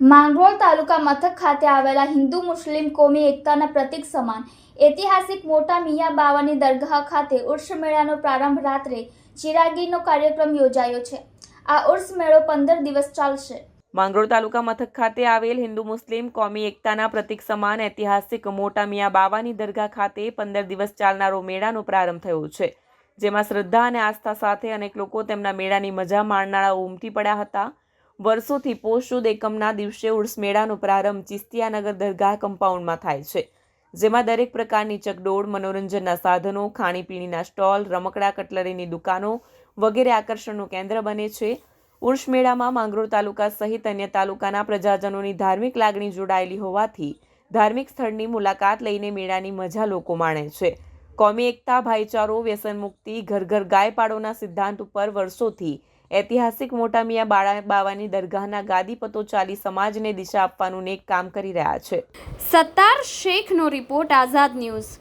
માંગરોળ તાલુકા મથક ખાતે આવેલા હિન્દુ મુસ્લિમ કોમી એકતાના પ્રતીક સમાન. ઐતિહાસિક મોટા મિયા બાવાની દરગાહ ખાતે ઉર્ષ મેળાનો પ્રારંભ રાત્રે ચિરાગીનો કાર્યક્રમ યોજાયો છે. આ ઉર્ષ મેળો પંદર દિવસ ચાલશે. માંગરોળ તાલુકા મથક ખાતે આવેલ હિન્દુ મુસ્લિમ કોમી એકતાના પ્રતીક સમાન ઐતિહાસિક મોટા મિયા બાવાની દરગાહ ખાતે પંદર દિવસ ચાલનારો મેળાનો પ્રારંભ થયો છે. જેમાં શ્રદ્ધા અને આસ્થા સાથે અનેક લોકો તેમના મેળાની મજા માણનારા ઉમટી પડ્યા હતા. વર્ષોથી પોષ સુદ એકમના દિવસે ઉર્સ મેળાનો પ્રારંભ ચિસ્તિયાનગર દરગાહ કમ્પાઉન્ડમાં થાય છે, જેમાં દરેક પ્રકારની ચકડોળ, મનોરંજનના સાધનો, ખાણીપીણીના સ્ટોલ, રમકડા, કટલરીની દુકાનો વગેરે આકર્ષણનું કેન્દ્ર બને છે. ઉર્ષ મેળામાં માંગરોળ તાલુકા સહિત અન્ય તાલુકાના પ્રજાજનોની ધાર્મિક લાગણી જોડાયેલી હોવાથી ધાર્મિક સ્થળની મુલાકાત લઈને મેળાની મજા લોકો માણે છે. કોમી એકતા, ભાઈચારો વ્યસન મુક્તિ ઘર ઘર ગાય પાડોના સિદ્ધાંત ઉપર વર્ષોથી ઐતિહાસિક મોટા મિયા બાળા બાવાની દરગાહના ગાદીપતો ચાલી સમાજને દિશા આપવાનું નેક કામ કરી રહ્યા છે. સત્તાર શેખનો રિપોર્ટ આઝાદ ન્યૂઝ.